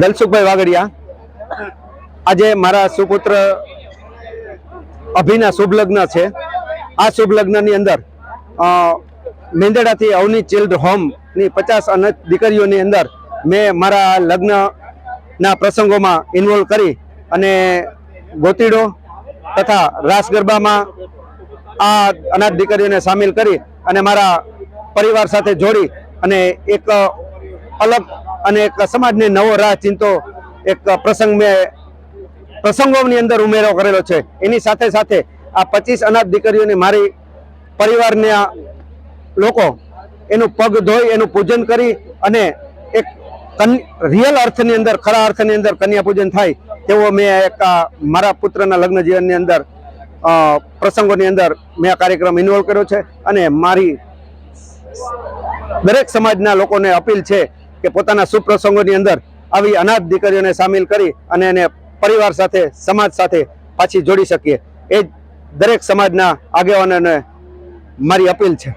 દલસુખભાઈ વાગડિયા. આજે મારા સુપુત્ર અભિના શુભ લગ્ન છે. આ શુભ લગ્નની અંદર મેંદડાથી અવની ચિલ્ડ હોમની પચાસ અનાથ દીકરીઓની અંદર મેં મારા લગ્નના પ્રસંગોમાં ઇન્વોલ્વ કરી અને ગોતીડો તથા રાસ ગરબામાં આ અનાથ દીકરીઓને સામેલ કરી અને મારા પરિવાર સાથે જોડી અને એક અલગ અને એક સમાજને નવો રાહ ચિંતો, એક પ્રસંગ મેં પ્રસંગોની અંદર ઉમેરો કરેલો છે. એની સાથે સાથે આ પચીસ અનાથ દીકરીઓને મારી પરિવારના લોકો એનું પગ ધોઈ, એનું પૂજન કરી અને એક રિયલ અર્થની અંદર, ખરા અર્થની અંદર કન્યા પૂજન થાય તેવો મેં એક આ મારા પુત્રના લગ્ન જીવનની અંદર પ્રસંગોની અંદર મેં આ કાર્યક્રમ ઇન્વોલ્વ કર્યો છે અને મારી દરેક સમાજના લોકોને અપીલ છે કે પોતાના શુભ પ્રસંગોની અંદર આવી અનાથ દીકરીઓને સામેલ કરી અને એને પરિવાર સાથે, સમાજ સાથે પાછી જોડી શકીએ. એ દરેક સમાજના આગેવાનોને મારી અપીલ છે.